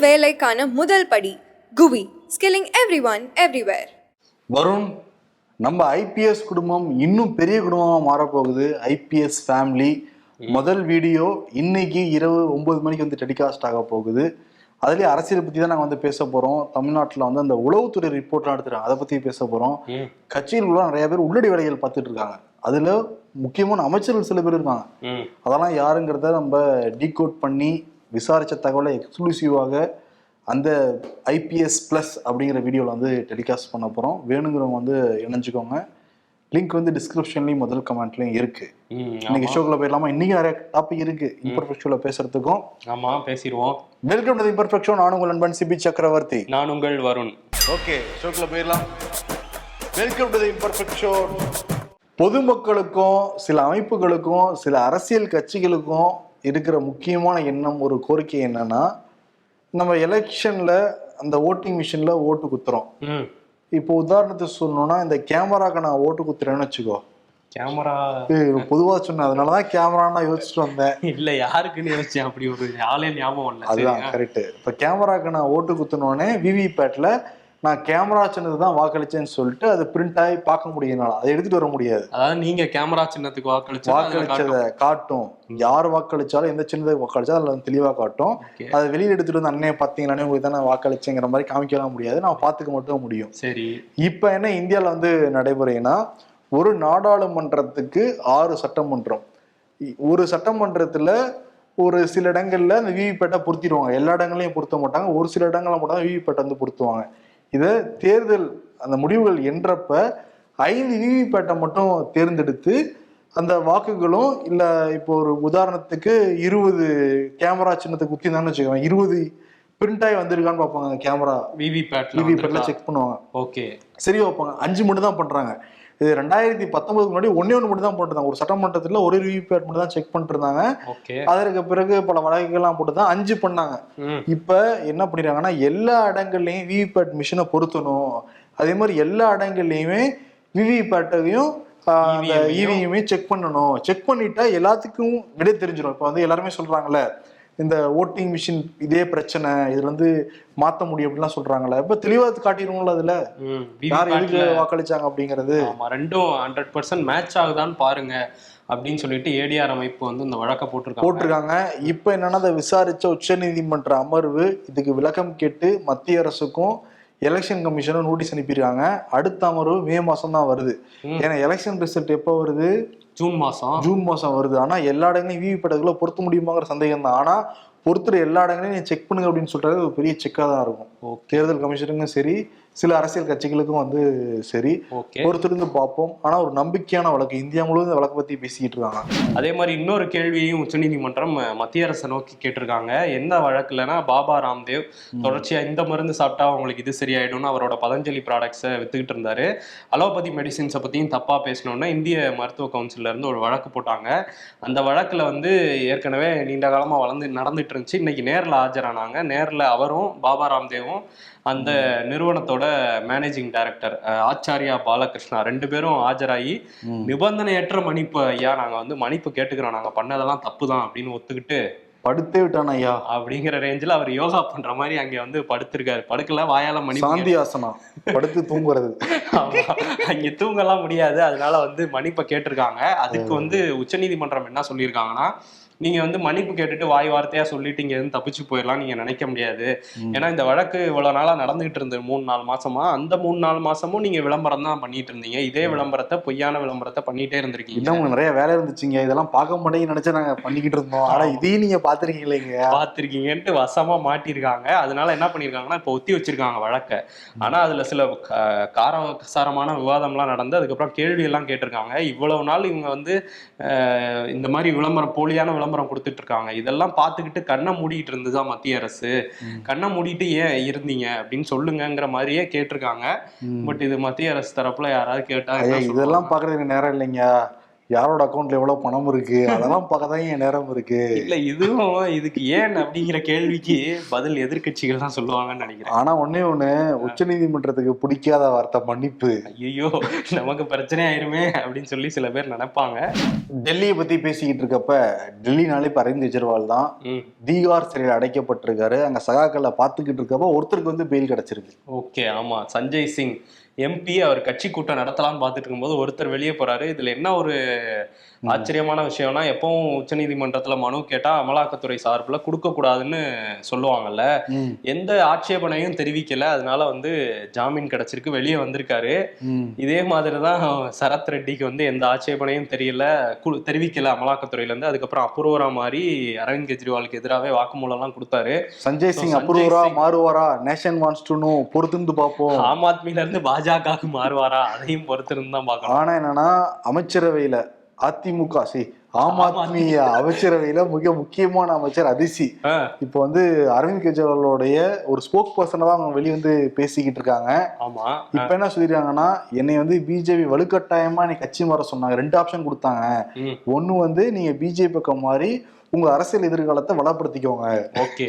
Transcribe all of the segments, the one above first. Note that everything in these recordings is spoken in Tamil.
வேலைக்கான முதல் படி Guvi skilling everyone everywhere Varun நம்ம ஐபிஎஸ் குடும்பம் இன்னும் பெரிய குடும்பமா மாறப்போகுது ஐபிஎஸ் ஃபேமிலி முதல் வீடியோ இன்னைக்கு இரவு ஒன்பது மணிக்கு வந்து டெலிகாஸ்ட் ஆக போகுது. அதுலேயே அரசியல் பற்றி தான் நாங்கள் வந்து பேச போகிறோம் தமிழ்நாட்டில் வந்து அந்த உளவுத்துறை ரிப்போர்ட்லாம் எடுத்துருக்காங்க அதை பற்றி பேச போகிறோம் ம். கட்சிகளுக்குள்ள நிறைய பேர் உள்ளடி வேலைகள் பார்த்துட்டு இருக்காங்க. அதில் முக்கியமான அமைச்சர்கள் சில பேர் இருக்காங்க. அதெல்லாம் யாருங்கிறத நம்ம டீகோட் பண்ணி விசாரித்த தகவலை எக்ஸ்க்ளூசிவாக அந்த ஐபிஎஸ் ப்ளஸ் அப்படிங்கிற வீடியோவில் வந்து டெலிகாஸ்ட் பண்ண போகிறோம் வேணுங்கிறவங்க வந்து இணைஞ்சுக்கோங்க. லிங்க் வந்து டிஸ்கிரிப்ஷன்லையும் முதல் கமெண்ட்லையும் இருக்கு. இன்னைக்கு ஷோக்குள்ள போயிடலாமா? இன்னைக்கு நிறைய டாபிக் இருக்கு. இம்பர்ஃபெக்ட் ஷோல பேசுறதுக்கும். ஆமா பேசிடுவோம். வெல்கம் டு இம்பர்ஃபெக்ட் ஷோ நான் உங்கள் நண்பன் சிபி சக்கரவர்த்தி. நான் உங்கள் வருண். ஓகே ஷோக்குள்ள போயிடலாம். வெல்கம் டு இம்பர்ஃபெக்ட் ஷோ பொதுமக்களுக்கும் சில அமைப்புகளுக்கும் சில அரசியல் கட்சிகளுக்கும் இருக்கிற முக்கியமான எண்ணம் ஒரு கோரிக்கை என்னன்னா நம்ம எலெக்ஷன்ல அந்த ஓட்டிங் மிஷின்ல ஓட்டு குத்துறோம். இப்போ உதாரணத்துக்கு சொல்லணும்னா இந்த கேமராக்கு நான் ஓட்டு குத்துறேன்னு வச்சுக்கோ. கேமரா. பொதுவா சொன்னேன் அதனாலதான் கேமரா நான் யோசிச்சுட்டு வந்தேன். இல்ல யாருக்குன்னு யோசிச்சேன். அப்படி ஒரு ஆளே ஞாபகம் இல்ல அதுதான்? கரெக்ட் இப்ப கேமராக்கு நான் ஓட்டு குத்துனோடனே விவிபேட்ல நான் கேமரா சின்னது தான் வாக்களிச்சேன்னு சொல்லிட்டு அது பிரிண்ட் ஆகி பார்க்க முடியும் என்னால. அதை எடுத்துட்டு வர முடியாது. அதாவது நீங்க கேமரா சின்னத்துக்கு வாக்களிச்சா வாக்களிச்சதை காட்டும். யார் வாக்களிச்சாலும் எந்த சின்னதுக்கு வாக்களிச்சா அதுல தெளிவா காட்டும். அதை வெளியில எடுத்துட்டு வந்து அண்ணே பாத்தீங்களானே உங்களுக்கு தான் வாக்களிச்சேங்கிற மாதிரி காமிக்கலாம் முடியாது. நான் பார்த்துக்க மட்டும் முடியும். சரி. இப்ப என்ன இந்தியால வந்து நடைமுறைனா ஒரு நாடாளுமன்றத்துக்கு ஆறு சட்டமன்றம். ஒரு சட்டமன்றத்துல ஒரு சில இடங்கள்ல அந்த விவிபேட்டை பொருத்திடுவாங்க. எல்லா இடங்களையும் பொருத்த மாட்டாங்க. ஒரு சில இடங்கள்ல மட்டும் தான் விவிபேட்டை வந்து பொருத்துவாங்க. இதை தேர்தல் அந்த முடிவுகள் என்றப்ப ஐந்து விவிபேட்டை மட்டும் தேர்ந்தெடுத்து அந்த வாக்குகளும் இல்ல இப்போ ஒரு உதாரணத்துக்கு இருபது கேமரா சின்னத்துக்கு குத்தி தான் வச்சுக்கோங்க இருபது பிரிண்ட் ஆகி வந்திருக்கான்னு பார்ப்பாங்க கேமரா. விவி பேட்ல விவிபேட்ல செக் பண்ணுவாங்க. ஓகே சரி வைப்பாங்க அஞ்சு மட்டும் தான் பண்றாங்க. இது ரெண்டாயிரத்தி பத்தொன்பதுக்கு முன்னாடி ஒன்னே ஒன்று மட்டும் தான் போட்டுருந்தாங்க. ஒரு சட்டமன்றத்துல ஒரு விவிபேட் மட்டும் தான் செக் பண்ணிட்டு இருந்தாங்க அதற்கு பிறகு பல வழக்குகள்லாம் போட்டு தான் அஞ்சு பண்ணாங்க. இப்ப என்ன பண்ணிடுறாங்கன்னா எல்லா இடங்கள்லயும் விவிபேட் மிஷினை பொருத்தணும். அதே மாதிரி எல்லா இடங்கள்லயுமே விவிபேட்டையும் அந்த EVM -ஐயும் இவிஎம்ஐ செக் பண்ணணும். செக் பண்ணிட்டா எல்லாத்துக்கும் விடை தெரிஞ்சிடும் இப்போ வந்து எல்லாருமே சொல்றாங்கல்ல இந்த ஓட்டிங் மிஷின் இதே பிரச்சனை இதுல வந்து மாத்த முடியும் அப்படிலாம் சொல்றாங்கல்ல. இப்ப தெளிவா காட்டிடுவோம்ல அதுல? யார் எதுக்கு வாக்களிச்சாங்க அப்படிங்கிறது? ரெண்டும் ஹண்ட்ரட் பர்சன்ட் மேட்ச் ஆகுதான்னு பாருங்க அப்படின்னு சொல்லிட்டு ஏடிஆர் அமைப்பு வந்து இந்த வழக்க போட்டிருக்காங்க. போட்டிருக்காங்க. இப்ப என்னன்னா அதை விசாரிச்ச உச்சநீதிமன்ற அமர்வு இதுக்கு விளக்கம் கேட்டு மத்திய அரசுக்கும் எலெக்ஷன் கமிஷனும் நோட்டீஸ் அனுப்பியிருக்காங்க. அடுத்த அமர்வு மே மாசம் தான் வருது. ஏன்னா எலெக்ஷன் ரிசல்ட் எப்போ வருது? ஜூன் மாசம். ஜூன் மாசம் வருது. ஆனா எல்லா இடங்களையும் விவி படகுல பொருத்த முடியுமாங்கிற சந்தேகம் தான் ஆனா பொறுத்துற எல்லா இடங்களையும் செக் பண்ணுங்க அப்படின்னு சொல்றது ஒரு பெரிய செக்கா தான் இருக்கும். தேர்தல் கமிஷனுக்கும் சரி சில அரசியல் கட்சிகளுக்கும் வந்து சரி. ஓகே. பொறுத்திருந்து பார்ப்போம். ஆனா ஒரு நம்பிக்கையான வழக்கு. இந்தியா முழுவதும் இந்த வழக்கை பத்தி பேசிக்கிட்டு இருக்காங்க. அதே மாதிரி இன்னொரு கேள்வியையும் உச்சநீதிமன்றம் மத்திய அரசை நோக்கி கேட்டிருக்காங்க. எந்த வழக்குலனா பாபா ராம்தேவ் தொடர்ச்சியா இந்த மருந்து சாப்பிட்டா உங்களுக்கு இது சரியாயிடும்னு அவரோட பதஞ்சலி ப்ராடக்ட்ஸை வித்துக்கிட்டு இருந்தாரு அலோபதி மெடிசின்ஸை பத்தியும் தப்பா பேசணும்னா இந்திய மருத்துவ கவுன்சில்ல இருந்து ஒரு வழக்கு போட்டாங்க. அந்த வழக்குல வந்து ஏற்கனவே நீண்ட காலமா வளர்ந்து நடந்துட்டு இருந்துச்சு. இன்னைக்கு நேர்ல ஆஜரானாங்க. நேர்ல அவரும் பாபா ராம்தேவும் அந்த நிறுவனத்தோட மேனேஜிங் டைரக்டர் ஆச்சாரியா பாலகிருஷ்ணா ரெண்டு பேரும் ஆஜராகி நிபந்தனையற்ற மன்னிப்பு ஐயா நாங்க வந்து மன்னிப்பு கேட்டுக்கிறோம். நாங்க பண்ணதெல்லாம் தப்பு தான் அப்படின்னு ஒத்துக்கிட்டு படுத்தே விட்டான் ஐயா? அப்படிங்கிற ரேஞ்சில் அவர் யோகா பண்ற மாதிரி அங்க வந்து படுத்திருக்காரு. படுக்கல வாயால மன்னிப்பு சாந்தி ஆசனா? படுத்து தூங்குறது. அங்க தூங்கலாம் முடியாது. அதனால வந்து மன்னிப்பை கேட்டிருக்காங்க. அதுக்கு வந்து உச்சநீதிமன்றம் என்ன சொல்லியிருக்காங்கன்னா நீங்க வந்து மன்னிப்பு கேட்டுட்டு வாய் வார்த்தையா சொல்லிட்டு இங்க இருந்து தப்பிச்சு போயிடலாம் நீங்க நினைக்க முடியாது. ஏன்னா இந்த வழக்கு இவ்வளவு நாளா நடந்துகிட்டு இருந்தது மூணு நாலு மாசமா. அந்த மூணு நாலு மாசமும் நீங்க விளம்பரம் தான் பண்ணிட்டு இருந்தீங்க. இதே விளம்பரத்தை பொய்யான விளம்பரத்தை பண்ணிட்டே இருந்திருக்கீங்க. இன்னும் உங்களுக்கு நிறைய வேலை இருந்துச்சுங்க. இதெல்லாம் பார்க்க மாட்டேங்க நினைச்சா நாங்க பண்ணிக்கிட்டு இருந்தோம். ஆனா இதையும் நீங்க பாத்துருக்கீங்களேங்க பார்த்திருக்கீங்கன்ட்டு வசமா மாட்டியிருக்காங்க. அதனால என்ன பண்ணியிருக்காங்கன்னா இப்போ ஒத்தி வச்சிருக்காங்க வழக்க. ஆனா அதுல சில க- காரசாரமான விவாதம்லாம் நடந்து அதுக்கப்புறம் கேள்வி எல்லாம் கேட்டிருக்காங்க. இவ்வளவு நாள் இவங்க வந்து இந்த மாதிரி விளம்பரம் போலியான விளம்பரம் கொடுத்துட்டு இருக்காங்க இதெல்லாம் பார்த்துக்கிட்டு கண்ணை மூடிட்டு இருந்ததா மத்திய அரசு? கண்ணை மூடிட்டு ஏன் இருந்தீங்க? அப்படின்னு சொல்லுங்கங்கிற மாதிரியே கேட்டிருக்காங்க. பட் இது மத்திய அரசு தரப்புல யாராவது கேட்டா இதெல்லாம்? பாக்குறதுக்கு நேரம் இல்லைங்க. யாரோட அக்கௌண்ட்ல எவ்வளவு பணம் இருக்கு? அதெல்லாம் பார்க்க தான் என் நேரம் இருக்கு? இல்ல இதுவும் இதுக்கு ஏன் அப்படிங்கிற கேள்விக்கு பதில் எதிர்க்கட்சிகள் தான் சொல்லுவாங்கன்னு நினைக்கிறேன். ஆனா ஒண்ணே ஒண்ணு உச்ச நீதிமன்றத்துக்கு பிடிக்காத வார்த்தை மன்னிப்பு. ஐயோ நமக்கு பிரச்சனை ஆயிருமே அப்படின்னு சொல்லி சில பேர் நினைப்பாங்க. டெல்லியை பத்தி பேசிக்கிட்டு இருக்கப்ப டெல்லினாலே இப்ப அரவிந்த் கெஜ்ரிவால் தான். தீகார் சிறையில் அடைக்கப்பட்டிருக்காரு. அங்க சகாக்களை பார்த்துக்கிட்டு இருக்கப்ப ஒருத்தருக்கு வந்து பெயில் கிடைச்சிருக்கு. ஓகே ஆமா சஞ்சய் சிங். எம்பி அவர் கட்சி கூட்டம் நடத்தலாம்னு பார்த்துட்டு இருக்கும்போது ஒருத்தர் வெளியே போறாரு. இதுல என்ன ஒரு ஆச்சரியமான விஷயம்னா எப்பவும் உச்சநீதிமன்றத்துல மனு கேட்டா அமலாக்கத்துறை சார்பில் கொடுக்க கூடாதுன்னு சொல்லுவாங்கல்ல. எந்த ஆட்சேபனையும் தெரிவிக்கல. அதனால வந்து ஜாமீன் கிடைச்சிருக்கு வெளியே வந்திருக்காரு. இதே மாதிரி தான் சரத் ரெட்டிக்கு வந்து எந்த ஆட்சேபனையும் தெரியல தெரிவிக்கல அமலாக்கத்துறையில இருந்து அதுக்கப்புறம் அப்ரூவரா மாதிரி அரவிந்த் கெஜ்ரிவாலுக்கு எதிராகவே வாக்குமூலம்லாம் கொடுத்தாரு. சஞ்சய் சிங் அப்ரூவரா மாறுவாரா? நேஷன் வான்ஸ் டு நோ பொறுத்திருந்து பார்ப்போம். ஆம் ஆத்மில இருந்து பாஜகவுக்கு மாறுவாரா? அதையும் பொறுத்திருந்து தான் பார்க்கணும். ஆனா என்னன்னா அமைச்சரவையில அதிமுக சி ஆம் ஆத்மி அமைச்சரவையில மிக முக்கியமான அமைச்சர் அதிசி. இப்போ வந்து அரவிந்த் கெஜ்ரிவாலோடைய ஒரு ஸ்போக் பர்சனை தான் அவங்க வெளியே வந்து பேசிக்கிட்டு இருக்காங்க. ஆமா. இப்ப என்ன சொல்லிருக்காங்கன்னா என்னை வந்து பிஜேபி வலுக்கட்டாயமா நீ கட்சி மாற சொன்னாங்க. ரெண்டு ஆப்ஷன் கொடுத்தாங்க. ஒண்ணு வந்து நீங்க பிஜேபி பக்கம் மாறி உங்க அரசியல் எதிர்காலத்தை வளப்படுத்திக்கோங்க. ஓகே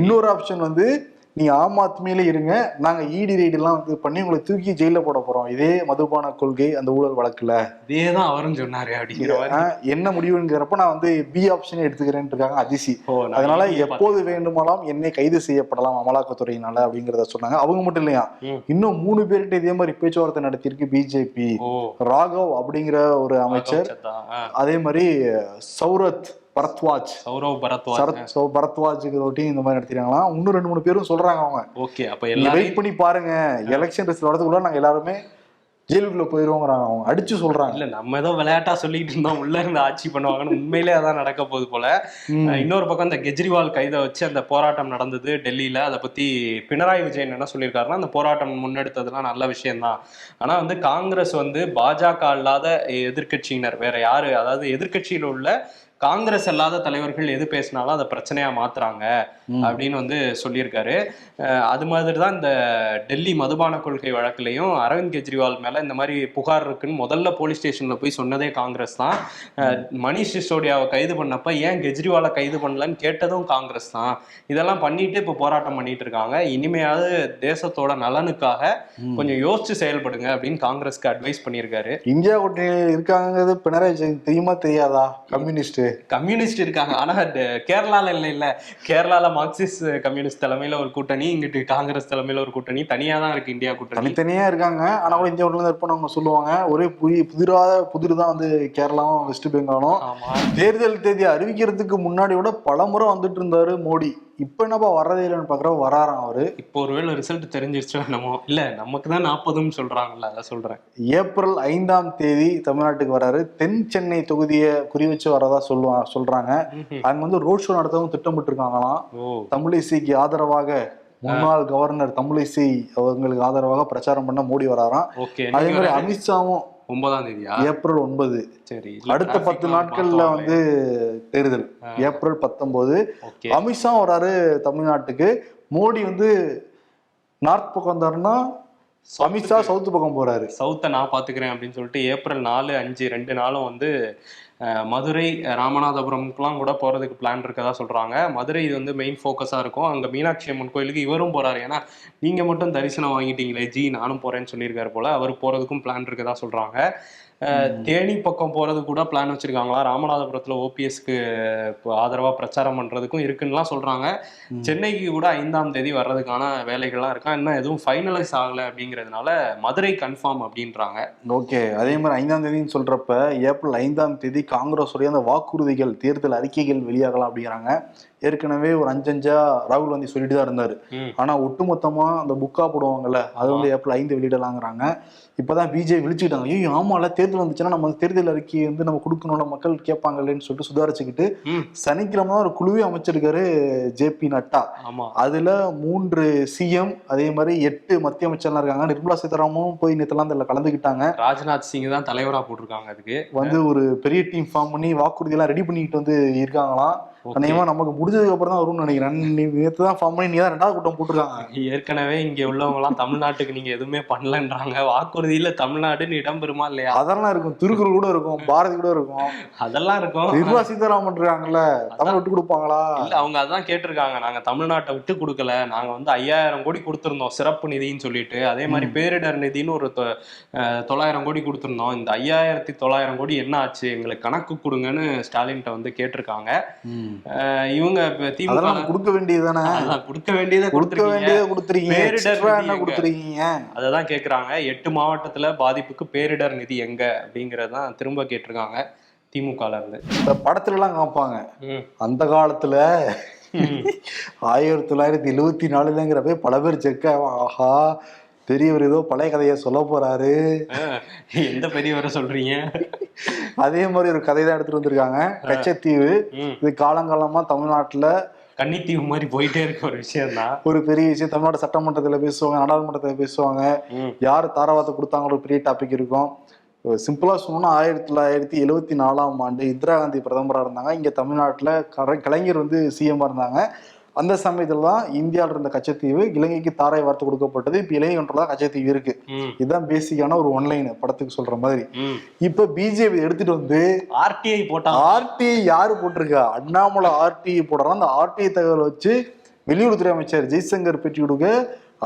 இன்னொரு ஆப்ஷன் வந்து நீங்க ஆம் ஆத்மியில இருங்க. நாங்க இடி ரைடு எல்லாம் வந்து பண்ணி உங்களை தூக்கி ஜெயில போட போறோம். இதே மதுபான கொள்கை அந்த ஊழல் வழக்குல. இதேதான் அவரும் சொன்னாரு அப்படிங்கிற என்ன முடிவுங்கிறப்ப நான் வந்து பி ஆப்ஷன் எடுத்துக்கிறேன்னு இருக்காங்க அதிசி அதனால இங்கேயே எப்போது வேண்டுமானாலும் என்னை கைது செய்யப்படலாம் அமலாக்கத்துறையினால அப்படிங்கறத சொன்னாங்க. அவங்க மட்டும் இல்லையா. இன்னும் மூணு பேர்கிட்ட இதே மாதிரி பேச்சுவார்த்தை நடத்தியிருக்கு பிஜேபி ராகவ் அப்படிங்கிற ஒரு அமைச்சர். அதே மாதிரி சௌரத் பரத்வாஜ். சௌரவ் பரத்வாஜ் சரத் சௌ பரத்வாஜுக்கு இந்த மாதிரி நடத்திருக்காங்களாம் இன்னும் ரெண்டு மூணு பேரும் சொல்றாங்க அவங்க. ஓகே அப்ப நீங்க எல்லாரும் வெயிட் பண்ணி பாருங்க. எலெக்ஷன் ரிசல்ட் வரதுக்குள்ள நாங்க எல்லாருமே ஜெயிலுக்குள்ள போயிருவோங்கிறாங்க அவங்க. அடிச்சு சொல்றாங்க. இல்ல நம்ம ஏதோ விளையாட்டா சொல்லிட்டு இருந்தோம். உள்ள இருந்து ஆட்சி பண்ணுவாங்கன்னு உண்மையிலே அதான் நடக்க போகுது போல. இன்னொரு பக்கம் இந்த கெஜ்ரிவால் கைதை வச்சு அந்த போராட்டம் நடந்தது டெல்லியில. அதை பத்தி பினராயி விஜயன் என்ன சொல்லியிருக்காருன்னா அந்த போராட்டம் முன்னெடுத்ததுலாம் நல்ல விஷயம்தான். ஆனா வந்து காங்கிரஸ் வந்து பாஜக அல்லாத எதிர்க்கட்சியினர். வேற யாரு? அதாவது எதிர்க்கட்சியில் உள்ள காங்கிரஸ் அல்லாத தலைவர்கள் எது பேசினாலும் அதை பிரச்சனையாக மாற்றுறாங்க அப்படின்னு வந்து சொல்லியிருக்காரு. அது மாதிரி தான் இந்த டெல்லி மதுபான கொள்கை வழக்குலையும் அரவிந்த் கெஜ்ரிவால் மேல இந்த மாதிரி புகார் இருக்குன்னு முதல்ல போலீஸ் ஸ்டேஷன்ல போய் சொன்னதே காங்கிரஸ் தான். மணிஷ் சிசோடியாவை கைது பண்ணப்ப ஏன் கெஜ்ரிவாலை கைது பண்ணலன்னு கேட்டதும் காங்கிரஸ் தான். இதெல்லாம் பண்ணிட்டு இப்போ போராட்டம் பண்ணிட்டு இருக்காங்க. இனிமையாவது தேசத்தோட நலனுக்காக. கொஞ்சம் யோசிச்சு செயல்படுங்க அப்படின்னு காங்கிரஸ்க்கு அட்வைஸ் பண்ணியிருக்காரு. இந்தியா கூட்டணியில் இருக்காங்கிறது பினராயி தெரியுமா தெரியாதா? கம்யூனிஸ்ட் கம்யூனிஸ்ட் இருக்காங்க. ஆனா கேரளால இல்ல இல்ல. கேரளால மார்க்சிஸ்ட் கம்யூனிஸ்ட் தலைமையில ஒரு கூட்டணி இங்கிட்டு காங்கிரஸ் தலைமையில ஒரு கூட்டணி. தனியா தான் இருக்கு இந்தியா கூட்டணி. தனித்தனியா இருக்காங்க. ஆனா கூட இந்தியா இருப்போம் அவங்க சொல்லுவாங்க. ஒரே புதிய புதிராத புதிர் தான் வந்து கேரளாவும் வெஸ்ட் பெங்காலும். தேர்தல் தேதி அறிவிக்கிறதுக்கு முன்னாடி கூட பல முறை வந்துட்டு இருந்தாரு மோடி. இப்ப என்னப்பா வர்றதே இல்லைன்னு பாக்குறப்ப வராராம் அவரு? இப்போ ஒருவேளை ரிசல்ட் தெரிஞ்சிருச்சோ என்னமோ. இல்ல நமக்கு தான் நாற்பதுன்னு சொல்றாங்கல்ல அதை சொல்றேன். ஏப்ரல் ஐந்தாம் தேதி தமிழ்நாட்டுக்கு வராரு. தென் சென்னை தொகுதியை குறி வச்சு வரதா சொல்லுவா சொல்றாங்க. ம்ஹும். அங்க வந்து ரோட் ஷோ நடத்தவும் திட்டமிட்டு இருக்காங்களாம் ஓ தமிழிசைக்கு ஆதரவாக முன்னாள் கவர்னர் தமிழிசை அவங்களுக்கு ஆதரவாக பிரச்சாரம் பண்ண மோடி வராராம். அதே மாதிரி அமித்ஷாவும் ஒன்பதாம் தேதியா? ஏப்ரல் ஒன்பது. சரி அடுத்த பத்து நாட்கள்ல வந்து தேர்தல். ஏப்ரல் பத்தொன்பது. அமித்ஷா வராரு தமிழ்நாட்டுக்கு. மோடி வந்து நார்த் பக்கம் வந்தாருன்னா அமித்ஷா சவுத் பக்கம் போறாரு. சவுத்தை நான் பாத்துக்கிறேன் அப்படின்னு சொல்லிட்டு ஏப்ரல் நாலு அஞ்சு ரெண்டு நாளும் வந்து மதுரை ராமநாதபுரம்க்குலாம் கூட போறதுக்கு பிளான் இருக்கதா சொல்றாங்க. மதுரை இது வந்து மெயின் ஃபோக்கஸா இருக்கும். அங்க மீனாட்சி அம்மன் கோயிலுக்கு இவரும் போறாரு. ஏன்னா நீங்க மட்டும் தரிசனம் வாங்கிட்டீங்களே. ஜி நானும் போறேன்னு சொல்லியிருக்காரு போல. அவர் போறதுக்கும் பிளான் இருக்கதா சொல்றாங்க. தேனி பக்கம் போறது கூட பிளான் வச்சிருக்காங்களா? ராமநாதபுரத்துல ஓபிஎஸ்க்கு ஆதரவா பிரச்சாரம் பண்றதுக்கும் இருக்குன்னுலாம் சொல்றாங்க. சென்னைக்கு கூட ஐந்தாம் தேதி வர்றதுக்கான வேலைகள்லாம் இருக்கா? இன்னும் எதுவும் ஃபைனலைஸ் ஆகல அப்படிங்கிறதுனால மதுரை கன்ஃபார்ம் அப்படின்றாங்க. ஓகே அதே மாதிரி ஐந்தாம் தேதின்னு சொல்றப்ப ஏப்ரல் ஐந்தாம் தேதி காங்கிரஸ் உடைய அந்த வாக்குறுதிகள் தேர்தல் அறிக்கைகள் வெளியாகலாம் அப்படிங்கிறாங்க. ஏற்கனவே ஒரு அஞ்சஞ்சா ராகுல் காந்தி சொல்லிட்டு தான் இருந்தாரு. ம். ஆனா ஒட்டுமொத்தமா அந்த புக்கா போடுவாங்கல்ல அது வந்து ஏப்ரல் ஐந்து வெளியிடலாங்கிறாங்க. இப்பதான் பிஜே விழிச்சுக்கிட்டாங்க. ஐயோ ஆமால தேர்தல் வந்துச்சுன்னா நம்ம தேர்தல் அறிக்கையை வந்து நம்ம கொடுக்கணும்ல மக்கள் கேட்பாங்கல்லன்னு சொல்லிட்டு சுதாரிச்சுக்கிட்டு. சனிக்கிழமை தான் ஒரு குழுவே அமைச்சிருக்காரு ஜே பி நட்டா. அதுல மூன்று சிஎம் அதே மாதிரி எட்டு மத்திய அமைச்சர்லாம் இருக்காங்க. நிர்மலா சீதாராமனும் போய் நேற்றுலாம் அதில் கலந்துக்கிட்டாங்க. ராஜ்நாத் சிங் தான் தலைவரா போட்டிருக்காங்க அதுக்கு. வந்து ஒரு பெரிய டீம் ஃபார்ம் பண்ணி வாக்குறுதி எல்லாம் ரெடி பண்ணிக்கிட்டு வந்து இருக்காங்களாம். Okay. அநேகமா நமக்கு முடிஞ்சதுக்கு அப்புறம் தான் வரும்னு நினைக்கிறேன். நீ நேற்று தான் ஃபார்ம் பண்ணி நீ தான் ரெண்டாவது கூட்டம் போட்டிருக்காங்க. ஏற்கனவே இங்க உள்ளவங்க எல்லாம் தமிழ்நாட்டுக்கு நீங்க எதுவுமே பண்ணலன்றாங்க. வாக்குறுதியில தமிழ்நாடுன்னு இடம் பெறுமா இல்லையா? அதெல்லாம் இருக்கும். திருக்குறள் கூட இருக்கும். பாரதி கூட இருக்கும். அதெல்லாம் இருக்கும். நிர்மலா சீதாராமன் இருக்காங்கல்ல தமிழ் விட்டு கொடுப்பாங்களா? இல்ல அவங்க அதான் கேட்டிருக்காங்க. நாங்க தமிழ்நாட்டை விட்டு கொடுக்கல. நாங்க வந்து ஐயாயிரம் கோடி கொடுத்திருந்தோம் சிறப்பு நிதின்னு சொல்லிட்டு. அதே மாதிரி பேரிடர் நிதின்னு ஒரு தொள்ளாயிரம் கோடி கொடுத்திருந்தோம். இந்த ஐயாயிரத்தி தொள்ளாயிரம் கோடி என்ன ஆச்சு? எங்களுக்கு கணக்கு கொடுங்கன்னு ஸ்டாலின்ட்ட வந்து கேட்டிருக்காங்க. இவங்க திமுக கொடுக்க வேண்டியது தானே அதான் கொடுக்க வேண்டியதை கொடுக்க வேண்டியதை கொடுத்துருக்கீங்க. பேரிடர் என்ன? கொடுத்துருக்கீங்க? அததான் கேக்குறாங்க. எட்டு மாவட்டத்துல பாதிப்புக்கு பேரிடர் நிதி எங்க? அப்படிங்கறதான் திரும்ப கேட்டிருக்காங்க திமுகல இருந்து. இந்த படத்துல எல்லாம் காமிப்பாங்க. அந்த காலத்துல. ஆயிரத்தி தொள்ளாயிரத்தி எழுவத்தி நாலுலங்கிறப்ப பல பேர் செக்க ஆஹா பெரியவர் ஏதோ பழைய கதையை சொல்ல போறாரு. எந்த பெரியவரை சொல்றீங்க? அதே மாதிரி ஒரு கதை தான் எடுத்துட்டு வந்திருக்காங்க. கச்சத்தீவு. இது காலங்காலமா தமிழ்நாட்டுல கன்னித்தீவு மாதிரி போயிட்டே இருக்க ஒரு விஷயம் தான் ஒரு பெரிய விஷயம். தமிழ்நாடு சட்டமன்றத்துல பேசுவாங்க நாடாளுமன்றத்துல பேசுவாங்க. யார் தாராவாத்தை கொடுத்தாங்களோ ஒரு பெரிய டாபிக் இருக்கும். சிம்பிளா சொன்னோம்னா ஆயிரத்தி தொள்ளாயிரத்தி எழுவத்தி நாலாம் ஆண்டு இந்திரா காந்தி பிரதமரா இருந்தாங்க. இங்க தமிழ்நாட்டுல கலைஞர் வந்து சிஎம் இருந்தாங்க. அந்த சமயத்துல தான் இந்தியாவில் இருந்த கச்சத்தீவு இலங்கைக்கு தாராய் வார்த்தை கொடுக்கப்பட்டது. இப்ப இலங்கை ஒன்றில் கச்சத்தீவு இருக்கு. இதுதான் பேசிக்கான ஒரு ஒன்லைன் படத்துக்கு சொல்ற மாதிரி. இப்ப பிஜேபி எடுத்துட்டு வந்து ஆர்டிஐ போட்டாங்க. ஆர்டிஐ யாரு போட்டிருக்கா? அண்ணாமலை ஆர்டிஐ போடுறாங்க அந்த ஆர்டிஐ தகவல் வச்சு வெளியுறவுத்துறை அமைச்சர் ஜெய்சங்கர் பேட்டி கொடுக்க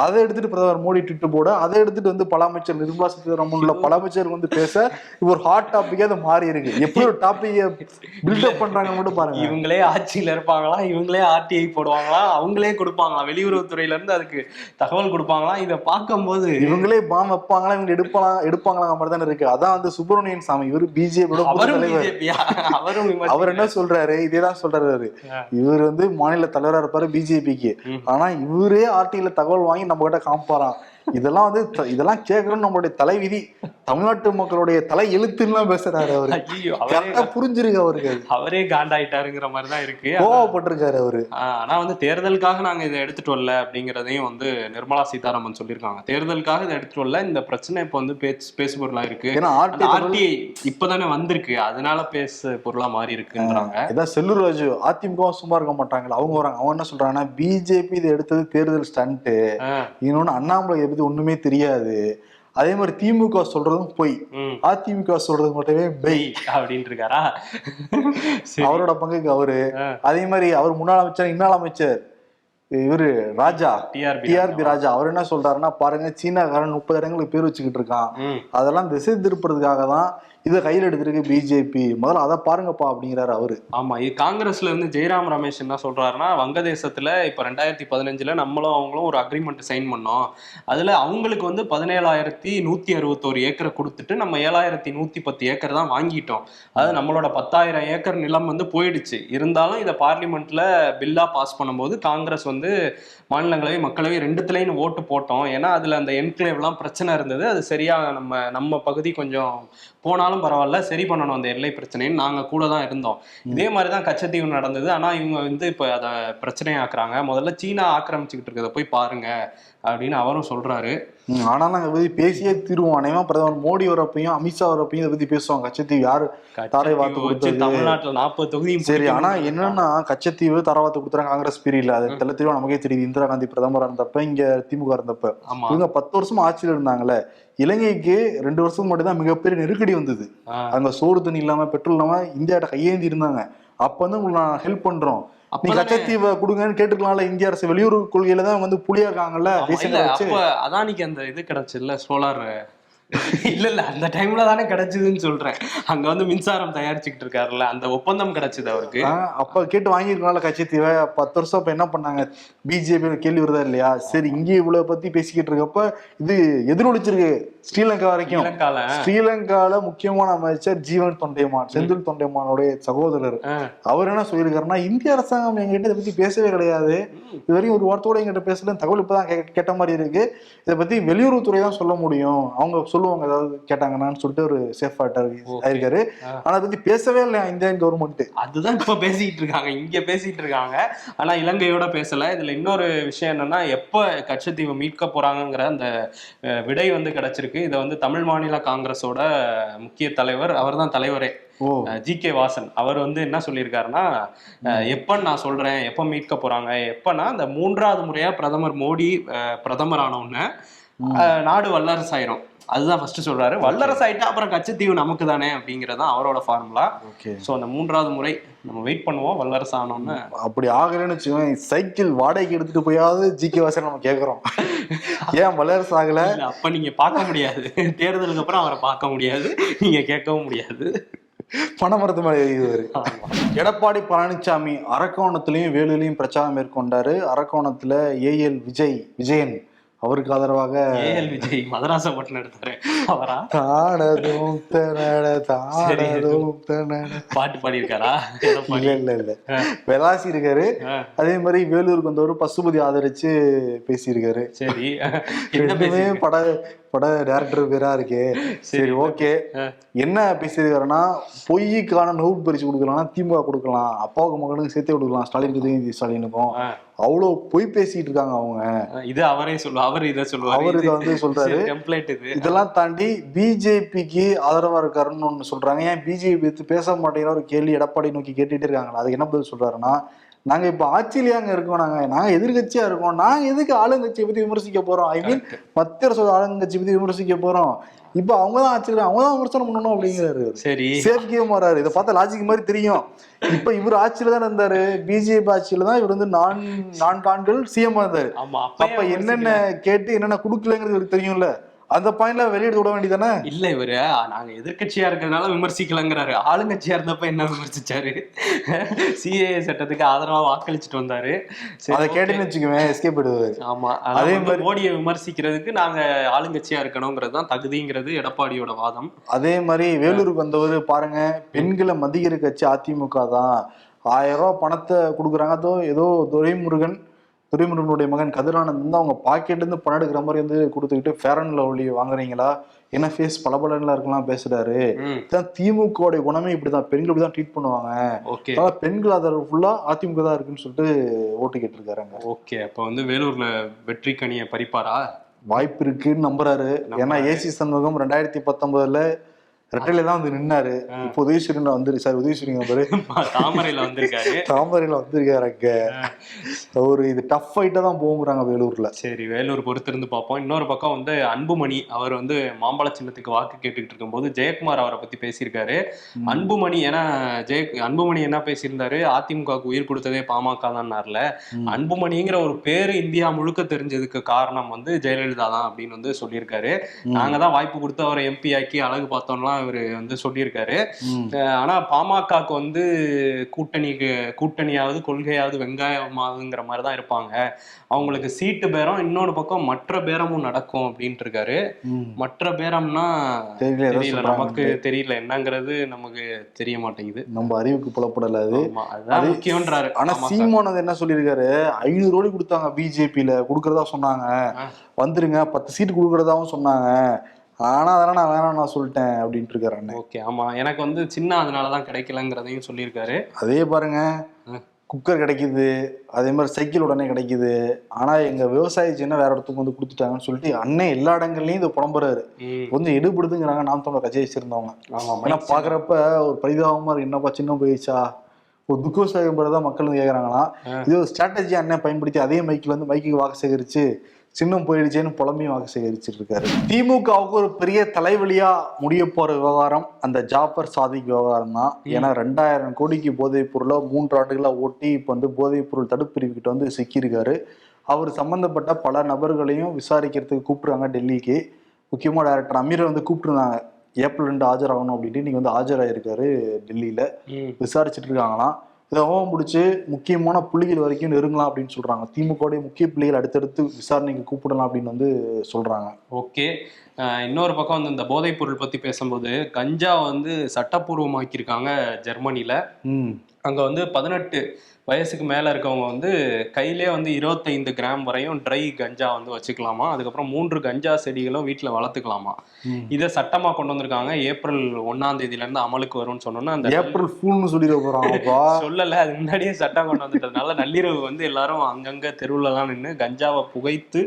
அதை எடுத்துட்டு பிரதமர் மோடி ட்விட்டர் போட அதை எடுத்துட்டு வந்து பல அமைச்சர் நிர்மலா சீதாராமன் உள்ள பல அமைச்சர் வந்து பேச இது ஒரு ஹாட் டாபிக்கே அது மாறி இருக்கு. எப்படி ஒரு டாபிக் பில்டப் பண்றாங்கன்னு மட்டும் பாருங்க. இவங்களே ஆட்சியில இருப்பாங்களா? இவங்களே ஆர்டிஐ போடுவாங்களா? அவங்களே கொடுப்பாங்களா? வெளியுறவுத்துறையில இருந்து அதுக்கு தகவல் கொடுப்பாங்களா? இத பார்க்கும்போது இவங்களே பாம் வைப்பாங்களா? இவங்க எடுப்பாங்களா? எடுப்பாங்களா மாதிரி தானே இருக்கு. அதான் வந்து சுப்பிரமணியன் சாமி. இவர் பிஜேபியோட தலைவர். அவர் என்ன சொல்றாரு? இதேதான் சொல்றாரு. இவர் வந்து மாநில தலைவரா இருப்பாரு பிஜேபிக்கு. ஆனா இவரே ஆர்டில தகவல் வாங்கி நம்ம கிட்ட காமிப்பாரான் இதெல்லாம் வந்து இதெல்லாம் கேட்கணும் நம்மளுடைய தலைவிதி தமிழ்நாட்டு மக்களுடைய தலை எழுத்துலாம் பேசுறாரு அவரு. கரெக்டா புரிஞ்சிருக்கு அவருக்கு. அவரே காண்டாயிட்டாருங்கிற மாதிரி தான் இருக்கு கோவப்பட்டிருக்காரு அவரு. ஆனா வந்து தேர்தலுக்காக நாங்க இதை எடுத்துட்டு வரல அப்படிங்கறதையும் வந்து நிர்மலா சீதாராமன் சொல்லியிருக்காங்க. தேர்தலுக்காக இதை எடுத்துட்டு வரல இந்த பிரச்சனை இப்ப வந்து பேச்சு பேசு பொருளா இருக்கு. ஏன்னா ஆர்டி ஆர்டிஐ இப்பதானே வந்திருக்கு. அதனால பேசு பொருளா மாறி இருக்குன்றாங்க. இதான் செல்லூர் ராஜு. அதிமுக சும்மா இருக்க மாட்டாங்களா. அவங்க வராங்க. அவங்க என்ன சொல்றாங்கன்னா பிஜேபி இதை எடுத்தது தேர்தல் ஸ்டண்ட் ஆஹ் இன்னொன்னு அண்ணாமலை இதை ஒண்ணுமே தெரியாது. அதே மாதிரி திமுக சொல்றதும் பொய். அதிமுக சொல்றது மட்டுமே பெய் அப்படின்னு இருக்காரா. அவரோட பங்குக்கு அவரு. அதே மாதிரி அவர் முன்னாள் அமைச்சர் இன்னாள் அமைச்சர். இவரு ராஜா. டிஆர்பி ராஜா. அவர் என்ன சொல்றாருன்னா பாருங்க சீனாக்காரன் முப்பது இடங்களுக்கு பேர் வச்சுக்கிட்டு இருக்கான். அதெல்லாம் திசை திருப்புறதுக்காக தான் இதை கையில் எடுத்திருக்கு பிஜேபி முதல்ல அதை பாருங்கப்பா அப்படிங்கிறாரு அவரு. ஆமா இது காங்கிரஸ்ல இருந்து ஜெயராம் ரமேஷ் என்ன சொல்றாருன்னா வங்கதேசத்துல இப்ப ரெண்டாயிரத்தி பதினஞ்சுல நம்மளும் அவங்களும் ஒரு அக்ரிமெண்ட் சைன் பண்ணோம். அதுல அவங்களுக்கு வந்து பதினேழாயிரத்தி நூத்தி அறுபத்தோரு ஏக்கரை கொடுத்துட்டு நம்ம ஏழாயிரத்தி நூத்தி பத்து ஏக்கர் தான் வாங்கிட்டோம். அது நம்மளோட பத்தாயிரம் ஏக்கர் நிலம் வந்து போயிடுச்சு. இருந்தாலும் இதை பார்லிமெண்ட்ல பில்லா பாஸ் பண்ணும்போது காங்கிரஸ் வந்து மாநிலங்களவை மக்களவை ரெண்டுத்துலயும் ஓட்டு போட்டோம். ஏன்னா அதுல அந்த என்க்ளேவ்லாம் பிரச்சனை இருந்தது. அது சரியா நம்ம நம்ம பகுதி கொஞ்சம் போனாலும் பரவாயில்ல சரி பண்ணணும் அந்த எல்லை பிரச்சனைன்னு நாங்க கூட தான் இருந்தோம். இதே மாதிரி தான் கச்சத்தீவு நடந்தது. ஆனா இவங்க வந்து இப்ப அதை பிரச்சனையாக்குறாங்க. முதல்ல சீனா ஆக்கிரமிச்சுக்கிட்டு இருக்கிறத போய் பாருங்க அப்படின்னு அவரும் சொல்றாரு. ம், ஆனா நாங்க இதை பத்தி பேசியே தீருவோம். அனைவரும் பிரதமர் மோடி வரப்பையும் அமித்ஷா வரப்பையும் இதை பத்தி பேசுவாங்க. கச்சத்தீவு யாரு தாரை வச்சு கொடுத்தது. தமிழ்நாட்டுல நாற்பது தொகுதியும் சரி. ஆனா என்னன்னா கச்சத்தீவு தரவாத்து கொடுத்துறாங்க காங்கிரஸ் பீரியட்ல அது தெளிவா நமக்கே தெரியுது. இந்திரா காந்தி பிரதமரா இருந்தப்ப இங்க திமுக இருந்தப்ப. இவங்க பத்து வருஷமா ஆட்சியில இருந்தாங்கல்ல இலங்கைக்கு ரெண்டு வருஷம் மட்டும் தான் மிகப்பெரிய நெருக்கடி வந்தது. அங்க சோறு தண்ணி இல்லாம பெட்ரோல் இல்லாம இந்தியாட்ட கையேந்தி இருந்தாங்க. அப்ப வந்து உங்களுக்கு நான் ஹெல்ப் பண்றோம். நீ கச்சத்தீவை கொடுங்கன்னு கேட்டுக்கலாம்ல இந்திய அரசு வெளியுறவு கொள்கையில தான் வந்து புலியா இருக்காங்கல்ல இல்ல அதானிக்கு அந்த இது கிடைச்சுல்ல சோலார். இல்ல இல்ல அந்த டைம்ல தானே கிடைச்சதுன்னு சொல்றேன். அங்க வந்து மின்சாரம் தயாரிச்சுக்கிட்டு இருக்காருல்ல அந்த ஒப்பந்தம் கிடைச்சது அவருக்கு. அப்ப கேட்டு வாங்கியிருக்கலாம்ல கச்சத்தீவை பத்து வருஷம் அப்ப என்ன பண்ணாங்க? பிஜேபி கேள்வி வருதா இல்லையா? சரி இங்கே இவ்வளவு பத்தி பேசிக்கிட்டு இருக்கப்ப இது எதிரொலிச்சிருக்கு. ஸ்ரீலங்கா வரைக்கும். ஸ்ரீலங்கால. முக்கியமான அமைச்சர் ஜீவன் தொண்டைமான் செந்தில் தொண்டைமானுடைய சகோதரர். அவர் என்ன சொல்லியிருக்காருன்னா இந்திய அரசாங்கம் எங்கிட்ட இதை பத்தி பேசவே கிடையாது. இது வரைக்கும் ஒரு வார்த்தையோட எங்கிட்ட பேசல தகவல் இப்பதான் கேட்ட மாதிரி இருக்கு. இதை பத்தி வெளியுறவுத்துறை தான் சொல்ல முடியும். அவங்க சொல்லுவாங்க ஏதாவது கேட்டாங்கன்னு சொல்லிட்டு ஒரு சேஃப் ஆயிருக்காரு. ஆ. ஆனா அதை பத்தி பேசவே இல்லையா இந்தியன் கவர்மெண்ட் அதுதான் இப்ப பேசிட்டு இருக்காங்க. இங்க பேசிட்டு இருக்காங்க. ஆனா இலங்கையோட பேசல. இதுல இன்னொரு விஷயம் என்னன்னா எப்ப கச்சத்தீவை மீட்க போறாங்கங்கிற அந்த விடை வந்து கிடைச்சிருக்கு. இதை வந்து தமிழ் மாநில காங்கிரஸோட முக்கிய தலைவர் அவர்தான் தலைவரே. ஓ. G K Vasan. அவர் வந்து என்ன சொல்லியிருக்காருன்னா எப்ப நான் சொல்றேன் எப்ப மீட்க போறாங்க எப்பன்னா இந்த மூன்றாவது முறையா பிரதமர் மோடி பிரதமர் ஆன உடனே அஹ், நாடு வல்லரசு ஆயிரும் அதுதான் ஃபர்ஸ்ட் சொல்றாரு. வல்லரசு ஆயிட்டா அப்புறம் கச்சத்தீவு நமக்கு தானே அப்படிங்கறது தான் அவரோட ஃபார்முலா ஓகே சோ அந்த மூன்றாவது முறை நம்ம வெயிட் பண்ணுவோம். வல்லரசு ஆனோன்னு அப்படி ஆகலைன்னு வச்சுக்கோங்க சைக்கிள் வாடகைக்கு எடுத்துட்டு போயாவது ஜிகே வாசன் நம்ம கேக்குறோம். ஏன் வல்லரசு ஆகல? அப்ப நீங்க பார்க்க முடியாது. தேர்தலுக்கு அப்புறம் அவரை பார்க்க முடியாது. நீங்க கேட்கவும் முடியாது. பணமரத்து மேலே எழுதிவாரு ஆமா. எடப்பாடி பழனிசாமி அரக்கோணத்திலையும் வேலூர்லயும் பிரச்சாரம் மேற்கொண்டாரு. அரக்கோணத்துல ஏஎல் விஜய் விஜயன். அவருக்கு ஆதரவாக ஏஎல் விஜய் மதராசப்பட்டினம் எடுத்தாரு அவரா? தனட தனட. பாட்டு பாடியிருக்காரா? இல்ல இல்ல இல்ல. வெலாசி இருக்காரு. அதே மாதிரி வேலூருக்கு வந்தவர் பசுபதி ஆதரிச்சு பேசியிருக்காரு. சரி. ரெண்டுமே பட பட டேரக்டர் பேரா இருக்கே. சரி ஓகே. என்ன பேசியிருக்காருன்னா பொய்க்கான நோட் பரிசு கொடுக்கலாம் திமுக கொடுக்கலாம். அப்பாவுக்கு மகனுக்கு சேர்த்து கொடுக்கலாம். ஸ்டாலின் உதயநிதி ஸ்டாலினுக்கும். ஆ. அவ்வளோ பொய் பேசிட்டு இருக்காங்க அவங்க. இது அவரே சொல்லுவா அவர் இதை சொல்லுவாரு. அவர் இதை வந்து சொல்றாரு. இதெல்லாம் தாண்டி பிஜேபிக்கு ஆதரவா இருக்காருன்னு ஒண்ணு சொல்றாங்க. ஏன் பிஜேபி பேச மாட்டேங்கிற ஒரு கேள்வி எடப்பாடி நோக்கி கேட்டுட்டே இருக்காங்களா? அதுக்கு என்ன பதில் சொல்றாருன்னா நாங்க இப்ப ஆட்சியிலேயாங்க இருக்கோம் நாங்க. நாங்க எதிர்கட்சியா இருக்கோம். நாங்க எதுக்கு ஆளுங்கட்சியை பத்தி விமர்சிக்க போறோம்? ஐ மீன் மத்திய அரசு ஆளுங்கட்சி பத்தி விமர்சிக்க போறோம். இப்ப அவங்க தான் ஆட்சியில் அவங்க தான் விமர்சனம் பண்ணணும் அப்படிங்கிறாரு. சரி. சேஃப் கேம் வராரு. இதை பார்த்தா லாஜிக் மாதிரி தெரியும். இப்ப இவர் ஆட்சியில தான் இருந்தாரு. பிஜேபி ஆட்சியில தான் இவர் வந்து நான் நான்கு ஆண்டுகள் சிஎம் இருந்தாரு. அப்ப என்னென்ன கேட்டு என்னென்ன குடுக்கலங்கிறது தெரியும்ல. அந்த பாயிண்ட்ல வெளியிட்டு விட வேண்டியதானே இல்ல இவரு நாங்க எதிர்க்கட்சியா இருக்கிறதுனால விமர்சிக்கலங்கிறாரு. ஆளுங்கட்சியா இருந்தப்ப என்ன விமர்சிச்சாரு? சிஏ சட்டத்துக்கு ஆதரவா வாக்களிச்சுட்டு வந்தாரு. அதை. கேட்டுன்னு வச்சுக்குவேன் எஸ்கேப் போயிடுவாரு ஆமா அதே அதே மாதிரி- மோடியை விமர்சிக்கிறதுக்கு நாங்க ஆளுங்கட்சியா இருக்கணுங்கிறது தான் தகுதிங்கிறது எடப்பாடியோட வாதம். அதே மாதிரி வேலூருக்கு வந்தவர் பாருங்க பெண்களை மதிக்கிற கட்சி அதிமுக தான். ஆயிரம் ரூபாய் பணத்தை கொடுக்குறாங்க. அதோ ஏதோ துரைமுருகன் துரைமுருகனுடைய மகன் கதிரானந்த் வந்து அவங்க பாக்கெட்ல இருந்து பணம் எடுக்கிற மாதிரி வந்து கொடுத்துக்கிட்டு ஃபேர் அண்ட் லவ்லி வாங்குறீங்களா? என்ன ஃபேஸ் பளபளன்ல இருக்கலாம் பேசுறாரு. இதான் திமுகவுடைய குணமே இப்படிதான். பெண்கள் இப்படிதான் ட்ரீட் பண்ணுவாங்க. அதனால பெண்கள் ஆதரவு ஃபுல்லா அதிமுக தான் இருக்குன்னு சொல்லிட்டு ஓட்டு கேட்டிருக்காருங்க. ஓகே. அப்ப வந்து வேலூர்ல வெற்றி கனியை பறிப்பாரா? வாய்ப்பு இருக்குன்னு நம்புறாரு. ஏன்னா ஏசி சண்முகம் ரெண்டாயிரத்தி பத்தொன்பதுல ரெட்டையில தான் வந்து நின்னாரு. இப்போ உதயசூரியன் வந்துரு. சார் உதயசூரியன் வந்தாரு. தாமரையில வந்திருக்காரு. தாமரையில வந்திருக்காரு அங்க. ஒரு இது டஃப் ஃபைட்டா தான் போகுங்கிறாங்க வேலூர்ல. சரி வேலூர் பொறுத்திருந்து பார்ப்போம். இன்னொரு பக்கம் வந்து அன்புமணி அவர் வந்து மாம்பழ சின்னத்துக்கு வாக்கு கேட்டுக்கிட்டு இருக்கும்போது ஜெயக்குமார் அவரை பத்தி பேசியிருக்காரு. அன்புமணி ஏன்னா ஜெய அன்புமணி என்ன பேசியிருந்தாரு? அதிமுகவுக்கு உயிர் கொடுத்ததே பாமக தான்னார்ல. அன்புமணிங்கிற ஒரு பேரு இந்தியா முழுக்க தெரிஞ்சதுக்கு காரணம் வந்து ஜெயலலிதா தான் அப்படின்னு வந்து சொல்லியிருக்காரு. நாங்க தான் வாய்ப்பு கொடுத்து அவரை எம்பி ஆக்கி அழகு பார்த்தோம்லாம் இவர் வந்து சொல்லியிருக்காரு. ஆனா பாமகக்கு வந்து கூட்டணிக்கு கூட்டணியாவது கொள்கையாவது வெங்காயமாவதுங்கிற மாதிரி தான் இருப்பாங்க. அவங்களுக்கு சீட்டு பேரம் இன்னொரு பக்கம் மற்ற பேரமும் நடக்கும் அப்படின்ட்டு இருக்காரு. மற்ற பேரம்னா தெரியல நமக்கு தெரியல. என்னங்கிறது நமக்கு தெரிய மாட்டேங்குது. நம்ம அறிவுக்கு புலப்படல அது. அதுதான் முக்கியம்ன்றாரு ஆனா பாமக. சீமான் வந்து என்ன சொல்லியிருக்காரு? ஐநூறு கோடி கொடுத்தாங்க பிஜேபியில. கொடுக்கறதா சொன்னாங்க. வந்துருங்க. பத்து சீட்டு கொடுக்கறதாவும் சொன்னாங்க. ஆனா அதெல்லாம் நான் வேணாம் நான் சொல்லிட்டேன் அப்படின்ட்டு இருக்காரு அண்ணன் ஓகே ஆமா. எனக்கு வந்து சின்ன அதனாலதான் கிடைக்கலங்கிறதையும் சொல்லியிருக்காரு. அதே பாருங்க. குக்கர் கிடைக்குது அதே மாதிரி சைக்கிள் உடனே கிடைக்குது. ஆனா எங்க விவசாய சின்ன வேற இடத்துக்கு வந்து கொடுத்துட்டாங்கன்னு சொல்லிட்டு அண்ணன் எல்லா இடங்கள்லயும் இதை புலம்புறாரு. கொஞ்சம் எடுபடுதுங்கிறாங்க. நாம் தமிழர் கட்சி வச்சிருந்தவங்க. ஆமா ஏன்னா பாக்குறப்ப ஒரு பரிதாபமா இருக்கு. என்னப்பா சின்ன போயிடுச்சா ஒரு துக்கோசாயம் தான் மக்கள் ஆ. இது ஒரு ஸ்ட்ராட்டஜி அண்ணன் பயன்படுத்தி அதே மைக்கில் வந்து மைக்கு வாக்கு சேகரிச்சு சின்னம் போயிடுச்சேன்னு புலம்பையும் வாக்கு சேகரிச்சிட்டு இருக்காரு திமுகவுக்கு ஒரு பெரிய தலைவலியா முடிய போற விவகாரம் அந்த ஜாஃபர் சாதிக் விவகாரம் தான். ஏன்னா ரெண்டாயிரம் கோடிக்கு போதைப் பொருளை மூன்று ஆண்டுகளா ஓட்டி இப்போ வந்து போதைப் பொருள் தடுப்பிரிவு கிட்ட வந்து சிக்கியிருக்காரு. அவர் சம்பந்தப்பட்ட பல நபர்களையும் விசாரிக்கிறதுக்கு கூப்பிடுறாங்க டெல்லிக்கு. முக்கியமா டைரக்டர் அமீரை வந்து கூப்பிட்டுருந்தாங்க ஏப்ரல் ரெண்டு ஆஜராகணும் அப்படின்ட்டு நீங்க வந்து ஆஜராயிருக்காரு டெல்லியில. விசாரிச்சுட்டு இருக்காங்களாம் இதை ஓவம் பிடிச்சி முக்கியமான புள்ளிகள் வரைக்கும் நெருங்கலாம் அப்படின்னு சொல்றாங்க. திமுகவுடைய முக்கிய புள்ளிகள் அடுத்தடுத்து விசாரணைக்கு கூப்பிடலாம் அப்படின்னு வந்து சொல்றாங்க. ஓகே. இன்னொரு பக்கம் வந்து இந்த போதைப் பொருள் பத்தி பேசும்போது கஞ்சா வந்து சட்டப்பூர்வமாக்கியிருக்காங்க ஜெர்மனில. ம். அங்க வந்து பதினெட்டு வயசுக்கு மேல இருக்கவங்க வந்து கையிலே வந்து இருபத்தைந்து கிராம் வரையும் ட்ரை கஞ்சா வந்து வச்சுக்கலாமா? அதுக்கப்புறம் மூன்று கஞ்சா செடிகளும் வீட்டுல வளர்த்துக்கலாமா. இதை சட்டமா கொண்டு வந்திருக்காங்க. ஏப்ரல் ஒன்னாம் தேதியில இருந்து அமலுக்கு வரும்னு சொன்னோன்னா அந்த ஏப்ரல் ஃபூல்னு சொல்லிட போறாங்கப்பா சொல்லல. அது முன்னாடியே சட்டம் கொண்டு வந்துட்டதுனால நள்ளிரவு வந்து எல்லாரும் அங்கங்க தெருவுல தான் நின்று கஞ்சாவை புகைத்து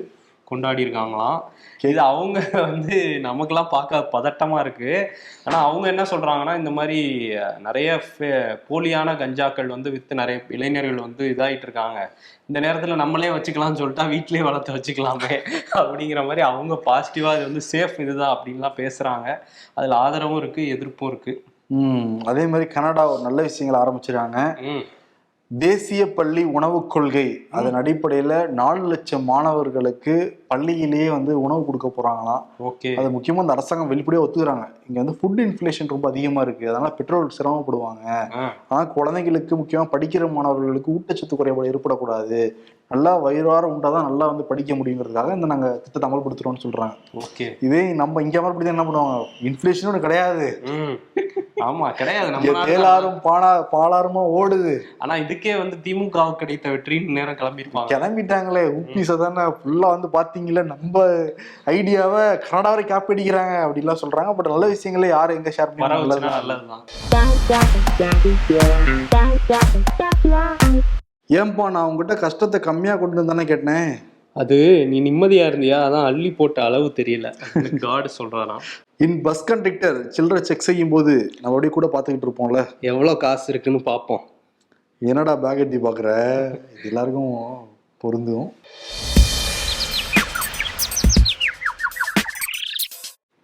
கொண்டாடி இருக்காங்களாம் இது அவங்க வந்து நமக்கெல்லாம் பார்க்க பதட்டமா இருக்கு. ஆனா அவங்க என்ன சொல்றாங்கன்னா இந்த மாதிரி நிறைய போலியான கஞ்சாக்கள் வந்து வித்து நிறைய இளைஞர்கள் வந்து இதாயிட்டு இருக்காங்க. இந்த நேரத்துல நம்மளே வச்சுக்கலாம்னு சொல்லிட்டா வீட்லயே வளர்த்து வச்சுக்கலாமே அப்படிங்கிற மாதிரி அவங்க பாசிட்டிவா இது வந்து சேஃப் இதுதான் அப்படின்லாம் பேசுறாங்க. அதுல ஆதரவும் இருக்கு எதிர்ப்பும் இருக்கு. ம் அதே மாதிரி கனடா ஒரு நல்ல விஷயங்களை ஆரம்பிச்சிருக்காங்க. ம். தேசிய பள்ளி உணவுக் கொள்கை. அதன் அடிப்படையில நாலு லட்சம் மாணவர்களுக்கு பள்ளியிலேயே வந்து உணவு கொடுக்க போறாங்களாம். ஓகே. அது முக்கியமா இந்த அரசாங்கம் வெளிப்படையா ஒத்துக்கிறாங்க. இங்க வந்து ஃபுட் இன்ஃபிளேஷன் ரொம்ப அதிகமா இருக்கு. அதனால பெட்ரோல் சிரமப்படுவாங்க. ஆனா குழந்தைகளுக்கு முக்கியமா படிக்கிற மாணவர்களுக்கு ஊட்டச்சத்து குறைபாடு ஏற்படக்கூடாது. நல்லா வயிறார உண்டாதான் நல்லா வந்து படிக்க முடியுங்கிறதுக்காக இந்த நாங்க திட்டத்தை அமல்படுத்துறோம்னு சொல்றாங்க. ஓகே. இதே நம்ம இங்க அமல்படுத்தி என்ன பண்ணுவாங்க? இன்ஃபிளேஷன் கிடையாது. ஆமா கிடையாது. தேலாரும் பாலா பாலாருமா ஓடுது. ஆனா இதுக்கே வந்து திமுகவுக்கு கிடைத்த வெற்றின்னு நேரம் கிளம்பிருப்பாங்க. கிளம்பிட்டாங்களே ஊபிஸை தானே ஃபுல்லா வந்து பாத்தீங்களா நம்ம ஐடியாவை கனடா வரை காப்பி அடிக்கிறாங்க அப்படிலாம் சொல்றாங்க. பட் நல்ல விஷயங்களே யாரும் எங்க ஷேர் பண்ணி நல்லதுதான். ஏன்பா நான் உங்ககிட்ட கஷ்டத்தை கம்மியா கொண்டு வந்தானே கேட்டேன். அது நீ நிம்மதியா இருந்தியா? அதான் அள்ளி போட்ட அளவு தெரியல. காடு சொல்றாராம். இன் பஸ் கண்டக்டர் சில்லறை செக் செய்யும் போது நம்ம அப்படியே கூட பார்த்துக்கிட்டு இருப்போம்ல. எவ்வளவு காசு இருக்குன்னு பாப்போம் என்னடா பேக் எட்டி பார்க்குற? எல்லாருக்கும் பொருந்தும்.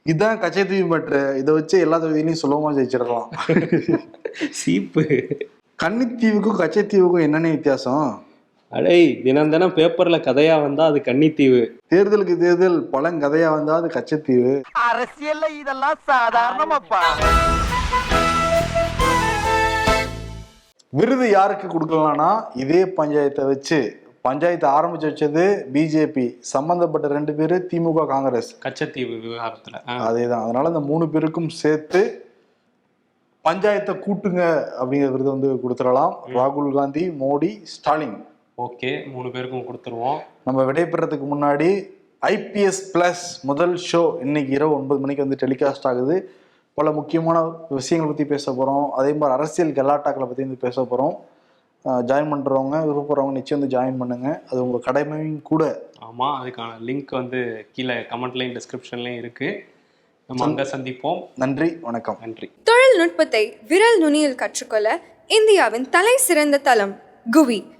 இதான் கச்சைத்தீவு மேட்ரு இதை வச்சு எல்லா தொகுதியிலையும் சுலபமா ஜெயிச்சிடலாம். சீப்பு. கன்னித்தீவுக்கும் கச்சைத்தீவுக்கும் என்னென்ன வித்தியாசம்? அடே தினம் தினம் பேப்பர்ல கதையா வந்தா அது கன்னித்தீவு. தேர்தலுக்கு தேர்தல் பழங்கதையா வந்தா அது கச்சத்தீவு. அரசியல்ல இதெல்லாம் சாதாரணமாப்பா. விருது யாருக்கு கொடுக்கலாம்னா இதே பஞ்சாயத்தை வச்சு பஞ்சாயத்தை ஆரம்பிச்சு வச்சது பிஜேபி. சம்பந்தப்பட்ட ரெண்டு பேரு திமுக காங்கிரஸ். கச்சத்தீவு விவகாரத்துல. அதேதான். அதனால இந்த மூணு பேருக்கும் சேர்த்து பஞ்சாயத்தை கூட்டுங்க அப்படிங்கிற விருது வந்து கொடுத்துடலாம். ராகுல் காந்தி மோடி ஸ்டாலின். ஓகே மூணு பேருக்கும் கொடுத்துருவோம். நம்ம விடைபெறதுக்கு முன்னாடி ஐபிஎஸ் பிளஸ் முதல் ஷோ இன்னைக்கு இரவு ஒன்பது மணிக்கு வந்து டெலிகாஸ்ட் ஆகுது. பல முக்கியமான விஷயங்களை பற்றி பேச போகிறோம் அதே மாதிரி அரசியல் கலாட்டாக்களை பற்றி வந்து பேச போகிறோம் ஜாயின் பண்ணுறவங்க விருப்பப்படுறவங்க நிச்சயம் வந்து ஜாயின் பண்ணுங்க. அது உங்கள் கடமையும் கூட. ஆமா அதுக்கான லிங்க் வந்து கீழே கமெண்ட்லயும் டிஸ்கிரிப்ஷன்லயும் இருக்கு. நம்ம அங்க சந்திப்போம். நன்றி வணக்கம். நன்றி. தொழில்நுட்பத்தை விரல் நுனியில் கற்றுக்கொள்ள இந்தியாவின் தலை சிறந்த தளம் குவி.